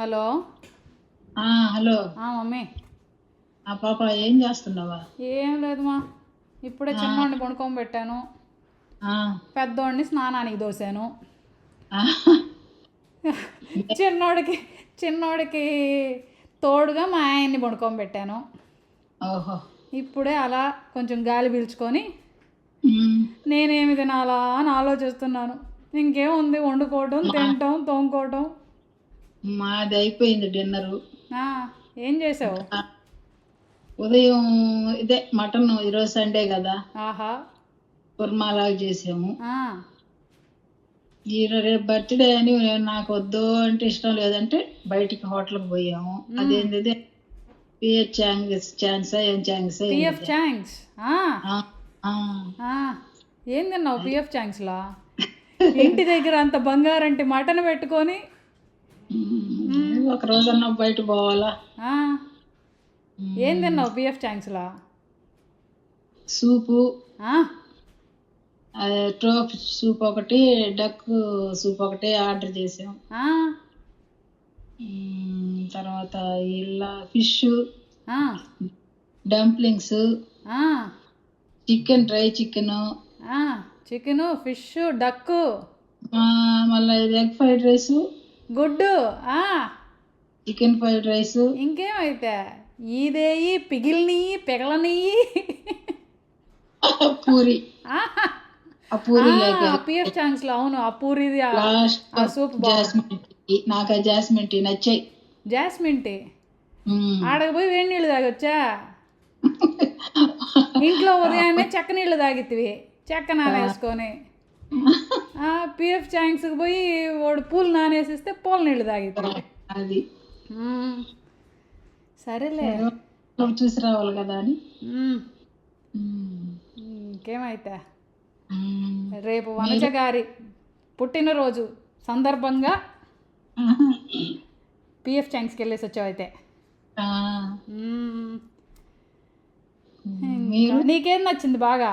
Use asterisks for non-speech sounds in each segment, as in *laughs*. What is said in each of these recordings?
Hello hello. Mummy. ఆ పాప ఏం చేస్తున్నావా? ఏం లేదు మా ఇప్పుడే చిన్నోడిని పడుకోని పెట్టాను పెద్దోడిని స్నానానికి దోశాను. చిన్నోడికి చిన్నోడికి తోడుగా మా ఆయన్ని పడుకోని పెట్టాను ఓహో. ఇప్పుడే అలా కొంచెం గాలి పీల్చుకొని నేనేమి తినాలా అని ఆలోచిస్తున్నాను. ఇంకేముంది వండుకోవటం తినటం తోముకోవటం. మాది అయిపోయింది డిన్నరు. ఏం చేసావు? ఉదయం ఇదే మటన్ ఈరోజు సండే కదా. ఆహా. కుర్మాలాగా చేసాము. రేపు బర్త్డే అని నాకు వద్దు అంటే ఇష్టం లేదంటే బయటికి హోటల్కి పోయాము. అదేంటిది? పిహెచ్ ఛాంగ్స్ ఛాన్స్ ఏం ఛాంగ్స్ పిఎఫ్ ఆ, ఏం తిన్నావు పిఎఫ్ ఇంటి దగ్గర అంత బంగారంటి మటన్ పెట్టుకొని ఒక రోజన్నా బయట పోవాలా? ఏం తిన్నావు పిఎఫ్ ఛాంక్స్లా సూపు. టోప్ సూప్ ఒకటి డక్ సూప్ ఒకటి ఆర్డర్ చేసాం తర్వాత ఇలా fish dumplings chicken dry chicken. Chicken fish duck. మళ్ళీ ఎగ్ ఫ్రైడ్ రైస్. గుడ్డు చికెన్ ఫ్రైడ్ రైస్. ఇంకేమైతే? ఈదేయి పిగిలినయి పిగలనియి పూరి. పిఎఫ్ ఛాంక్స్లో అవును ఆ పూరిది ఆ- సూప్ జాస్మిన్ టీ. నాకు ఆ జాస్మిన్ టీ నచ్చాయి. Jasmine tea. ఆడకు పోయి వేడి నీళ్ళు తాగొచ్చా? ఇంట్లో ఉదయాన్నే చెక్క నీళ్ళు తాగిత్తివి చెక్క నానేసుకొని. పిఎఫ్ ఛాంక్స్కి పోయి వాడు పూలు నానేసిస్తే పూల నీళ్ళు తాగిత్తివి అది. సరేలే. చూసి రావాలి కదా అని. ఇంకేమైతే. రేపు వనజ గారి పుట్టినరోజు సందర్భంగా పిఎఫ్ ఛాంక్స్కి వెళ్ళేసి వచ్చావు అయితే. ఆ, మ్మ్. మీరు? నీకేం నచ్చింది బాగా?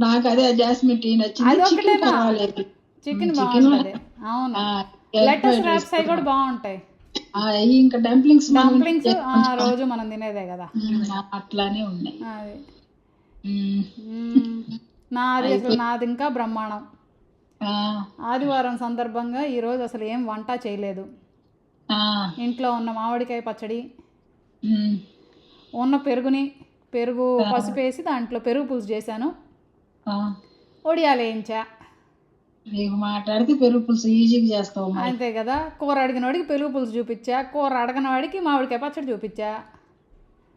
నాకు అదే జాస్మిన్ టీ నచ్చింది. చికెన్? పర్వాలేదు. చికెన్ బాగుంటుంది. అవును. లెటస్ ర్యాప్స్ అవి కూడా బాగుంటాయి. ఇంకా డంప్లింగ్స్ డంప్లింగ్స్ రోజు మనం తినేదే కదా. అట్లానే ఉన్నాయి. నాది అసలు నాది ఇంకా బ్రహ్మాండం. ఆదివారం సందర్భంగా ఈరోజు అసలు ఏం వంట చేయలేదు. ఇంట్లో ఉన్న మామిడికాయ పచ్చడి. ఉన్న పెరుగుని పెరుగు పసుపు వేసి దాంట్లో పెరుగు పులుసు చేశాను. ఒడియాలు వేయించా నీకు మాట్లాడితే పెరుగు పులుసు ఈజీగా చేస్తావు అంతే కదా కూర అడిగిన వాడికి పెరుగు పులుసు చూపించా కూర అడగని వాడికి మామిడికాయ పచ్చడి చూపించా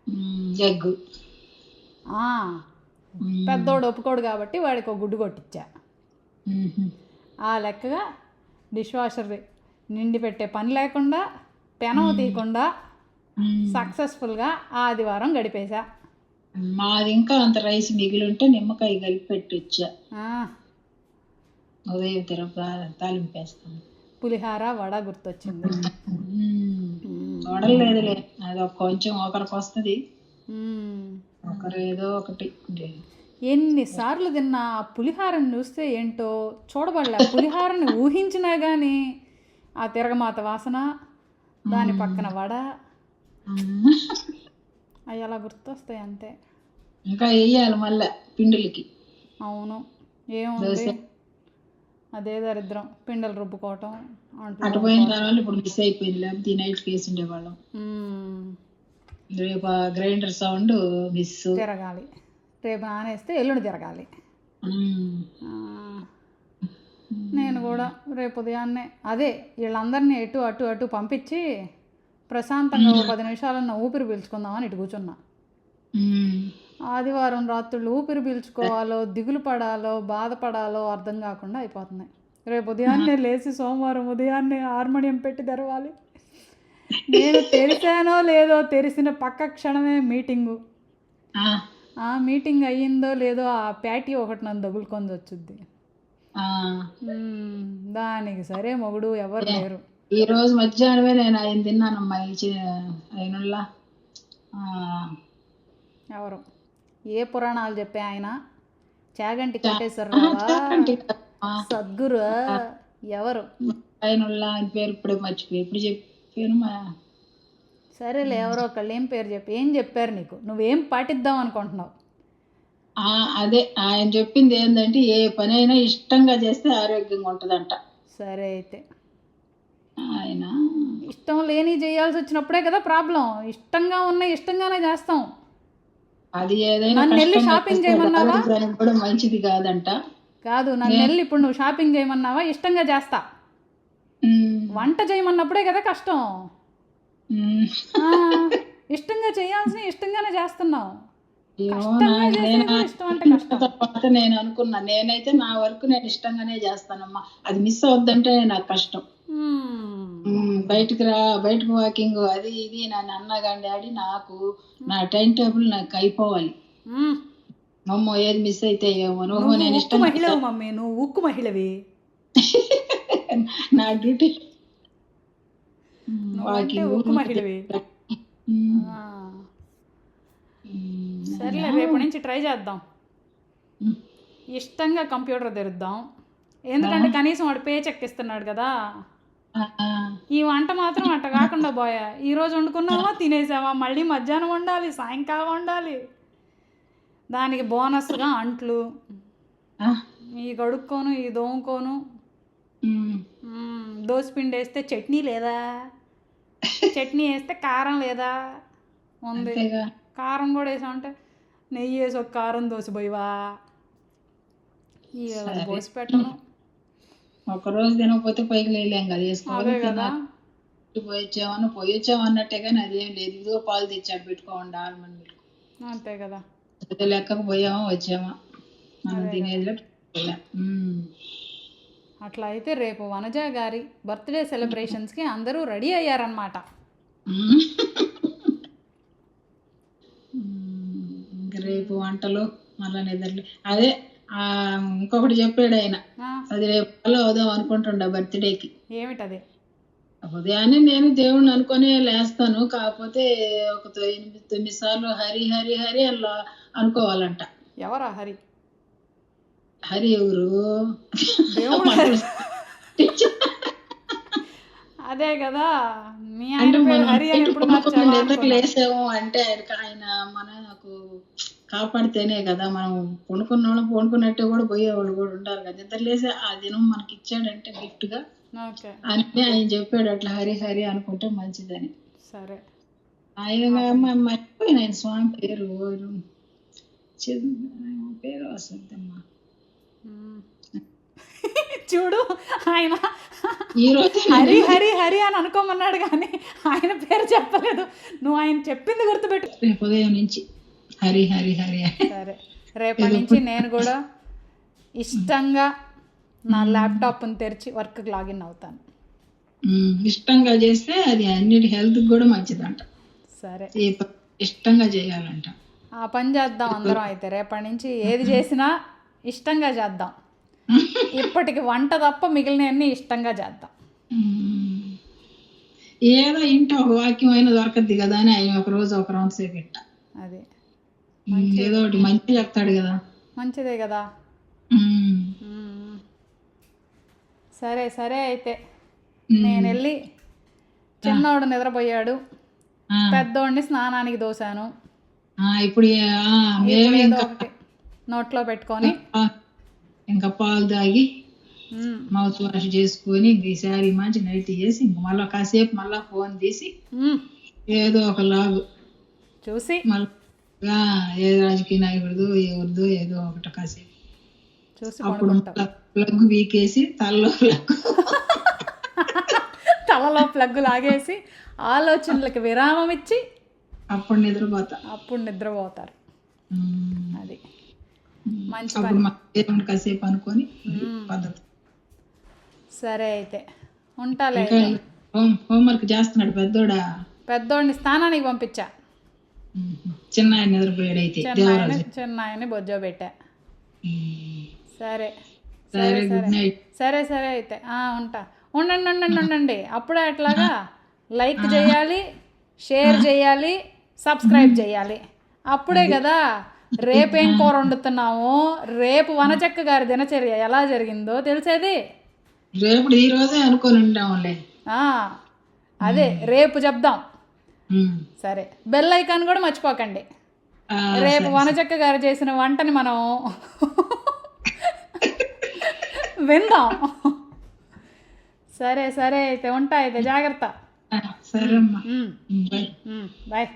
మ్మ్. ఎగ్ ఆ, మ్మ్. పెద్దోడు ఒప్పుకోడు కాబట్టి వాడికి ఒక గుడ్డు కొట్టించా. ఆ లెక్కగా డిష్ వాషర్ నిండి పెట్టే పని లేకుండా పెనం తీయకుండా. సక్సెస్ఫుల్గా ఆదివారం గడిపేశా మాది ఇంకా అంత రైస్ మిగిలి ఉంటే నిమ్మకాయ కలిపి పెట్టొచ్చా ఆ, ఉదయం తిరగ తాలింపేస్తాను పులిహార వడ గుర్తొచ్చింది. వడలేదులే అది కొంచెం ఒకరికి వస్తుంది. ఒకరు ఏదో ఒకటి ఎన్నిసార్లు తిన్నా ఆ పులిహారని చూస్తే ఏంటో చూడబడలే. పులిహారని ఊహించినా కానీ ఆ తిరగమాత వాసన దాని పక్కన వడ. అవి అలా గుర్తొస్తాయి అంతే. ఇంకా వేయాలి మళ్ళా పిండిలకి. అవును. ఏముంది? అదే దరిద్రం. పిండలు రుబ్బుకోవటం అటు పోయిన దానివల్ల ఇప్పుడు మిస్ అయిపోయింది లేకపోతే ఈ నైట్ కేసు ఉండేవాళ్ళం. రేపు గ్రైండర్ సౌండ్ మిస్. తిరగాలి. రేపు నానేస్తే ఎల్లుండి తిరగాలి. నేను కూడా రేపు ఉదయాన్నే అదే వీళ్ళందరినీ ఎటు అటు అటు పంపించి ప్రశాంతంగా ఓ పది నిమిషాలన్న ఊపిరి పీల్చుకుందామని ఇటు కూర్చున్నా. ఆదివారం రాత్రులు ఊపిరి పీల్చుకోవాలో దిగులు పడాలో బాధపడాలో అర్థం కాకుండా అయిపోతున్నాయి. రేపు ఉదయాన్నే లేచి సోమవారం ఉదయాన్నే హార్మోనియం పెట్టి తెరవాలి. నేను తెరిచానో లేదో తెరిసిన పక్క క్షణమే మీటింగు. ఆ, మీటింగ్ అయ్యిందో లేదో ఆ ప్యాటీ ఒకటి నన్ను తగులుకొని. మ్మ్. దానికి సరే మొగుడు ఎవరు లేరు. ఈ రోజు మధ్యాహ్నమే నేను ఆయన తిన్నానమ్మా ఆయనల్లా ఎవరు? ఏ పురాణాలు చెప్పే ఆయన? చాగంటి కోటేశ్వరరావా సద్గురు ఎవరు? ఆయన పేరు ఇప్పుడే మర్చిపోయి ఇప్పుడు చెప్పాను మా సరేలే ఎవరో ఒకళ్ళు ఏం పేరు చెప్పి ఏం చెప్పారు నీకు? నువ్వేం పాటిద్దాం అనుకుంటున్నావు? అదే ఆయన చెప్పింది ఏంటంటే ఏ పని అయినా ఇష్టంగా చేస్తే ఆరోగ్యంగా ఉంటుందంట. సరే అయితే. ఆయన ఇష్టం లేని చేయాల్సి వచ్చినప్పుడే కదా ప్రాబ్లం. ఇష్టంగా ఉన్న ఇష్టంగానే చేస్తాం. అది ఏదైనా నన్ను షాపింగ్ చేయమన్నావా? కూడా మంచిది కాదంట. కాదు నన్ను వెళ్ళి ఇప్పుడు నువ్వు షాపింగ్ చేయమన్నావా? ఇష్టంగా చేస్తా. వంట చేయమన్నప్పుడే కదా కష్టం. ఇష్టంగా చేయాల్సిన ఇష్టంగానే చేస్తున్నావు. నేను తర్వాత అనుకున్నా నేనైతే నా వరకు నేను ఇష్టంగానే చేస్తానమ్మా. అది మిస్ అవద్దంటే నాకు కష్టం. బయటికి రా బయటకు వాకింగ్ అది ఇది నన్ను అన్నా కానీ డాడీ నాకు నా టైం టేబుల్ నాకు అయిపోవాలి. మ్మ్. అమ్మో ఏది మిస్ అయితే ఏమో నువ్వు నేను ఇష్టం మహిళవు మమ్మీ నువ్వు ఉక్కు మహిళవి. *laughs* నా డ్యూటీ నువ్వంటే ఉక్కు మహిళవి. సర్లే రేపు నుంచి ట్రై చేద్దాం. ఇష్టంగా కంప్యూటర్ తెరుద్దాం. ఎందుకంటే కనీసం వాడు పే చెక్ ఇస్తున్నాడు కదా. ఈ వంట మాత్రం అట్ట కాకుండా పోయా ఈ రోజు వండుకున్నావా? తినేసావా? మళ్ళీ మధ్యాహ్నం వండాలి సాయంకాలం వండాలి. దానికి బోనస్గా అంట్లు. ఈ కడుక్కోను ఈ దోముకోను. దోసపిండి వేస్తే చట్నీ లేదా? చట్నీ వేస్తే కారం లేదా? ఉంది. కారం కూడా వేసామంటే నెయ్యి వేసి ఒక కారం దోశ పోయివా? ఈ పోసి పెట్టను. ఒక రోజు తినకపోతే పైకి లేలేం కదా వేసుకోవాలి అదే కదా. పోయి వచ్చామని పోయి వచ్చాము అన్నట్టే కానీ అదేం లేదు. ఇదిగో పాలు తెచ్చాడు పెట్టుకోండి ఆల్మండ్ మిల్క్ అంతే కదా. లెక్కకు పోయామా వచ్చామా? మనం తినేది. అట్లా అయితే రేపు వనజ గారి బర్త్డే సెలబ్రేషన్స్కి అందరూ రెడీ అయ్యారనమాట రేపు వంటలు మళ్ళా నిద్రలు. అదే ఇంకొకటి చెప్పాడు ఆయన. అది రేపు అవుదాం అనుకుంటుండ బర్త్డేకి. ఏమిటది? ఉదయాన్నే నేను దేవుణ్ణి అనుకొని లేస్తాను. కాకపోతే ఒక ఎనిమిది తొమ్మిది సార్లు హరి హరి హరి అలా అనుకోవాలంట. ఎవరా హరి? హరి ఎవరు? అదే కదా. మీ ఆయన మనం హరి అని ఎప్పుడు. లేసాము? అంటే ఆయన ఆయన మనకు కాపాడితేనే కదా మనం కొనుక్కున్న వాళ్ళు కొనుక్కున్నట్టే కూడా పోయేవాళ్ళు కూడా ఉంటారు కదా. నిద్ర లేసి ఆ దినం మనకి ఇచ్చాడంటే గిఫ్ట్గా. ఓకే. అని ఆయన చెప్పాడు అట్లా హరి హరి అనుకుంటే మంచిదని. సరే. ఆయన మర్చిపోయిన ఆయన స్వామి పేరు పేరు వస్తుందమ్మా మ్మ్. *laughs* చూడు ఆయన ఈ రోజు హరి హరి హరి అని అనుకోమన్నాడు కానీ ఆయన పేరు చెప్పలేదు. నువ్వు ఆయన చెప్పింది గుర్తుపెట్టు. రేపు ఉదయం నుంచి. హరి హరి హరి. సరే. రేపటి నుంచి నేను కూడా ఇష్టంగా నా ల్యాప్టాప్ని తెరిచి వర్క్కి లాగిన్ అవుతాను. ఇష్టంగా చేస్తే అది అన్నిటి హెల్త్ కూడా మంచిదంట. సరే. ఇష్టంగా చేయాలంట. ఆ పని చేద్దాం అందరం అయితే. రేపటి నుంచి ఏది చేసినా ఇష్టంగా చేద్దాం. *laughs* ఇప్పటికి వంట తప్ప మిగిలినవన్నీ ఇష్టంగా చేద్దాం. ఏదో ఇంట్లో ఒక వాక్యం అయినా దొరకద్ది కదా అని ఆయన ఒక రోజు ఒక రౌండ్ సేపు అది. ఏదో ఒకటి మంచి చెప్తాడు కదా. మంచిదే కదా. సరే సరే అయితే. నేను వెళ్ళి చిన్నోడు నిద్రపోయాడు. పెద్దోడిని స్నానానికి దోశాను. ఇప్పుడు నోట్లో పెట్టుకొని. ఇంకా పాలు తాగి. మౌత్ వాష్ చేసుకొని ఇంక ఈ శారీ మంచి నైట్ చేసి మళ్ళీ కాసేపు మళ్ళీ ఫోన్ తీసి. ఏదో ఒక లాగు. చూసి. మళ్ళీ ఏ రాజకీయ నాయకుడిదో ఎవరిదో ఏదో ఒకటి కాసేపు. చూసి అప్పుడు ప్లగ్ వీకేసి తలలో ప్లగ్. *laughs* తలలో ప్లగ్ లాగేసి ఆలోచనలకు విరామం ఇచ్చి అప్పుడు నిద్రపోతా. అప్పుడు నిద్రపోతారు. అది. మంచి అప్పుడు కాసేపు అనుకొని. పద్ధతి. సరే అయితే ఉంటాలే హోంవర్క్ చేస్తున్నాడు పెద్దోడా? పెద్దోడిని స్థానానికి పంపించా. చిన్న ఆయన నిద్రపోయాడు అయితే బొజ్జో పెట్టా. సరే. సరే నైట్ సరే. సరే అయితే. ఉంటా. ఉండండి ఉండండి ఉండండి. అప్పుడే అట్లాగా లైక్ చేయాలి షేర్ చేయాలి సబ్స్క్రైబ్ చేయాలి. అప్పుడే కదా రేపేం కూర వండుతున్నామో రేపు వనచక్క గారి దినచర్య ఎలా జరిగిందో తెలిసేది? రేపు ఈ రోజే అనుకొని ఉంటాంలే ఆ, అదే రేపు చెప్దాం. సరే. బెల్ ఐకాన్ కూడా మర్చిపోకండి. రేపు వనచక్క గారు చేసిన వంటని మనం విందాం. సరే సరే అయితే ఉంటా అయితే జాగ్రత్త. సరే బాయ్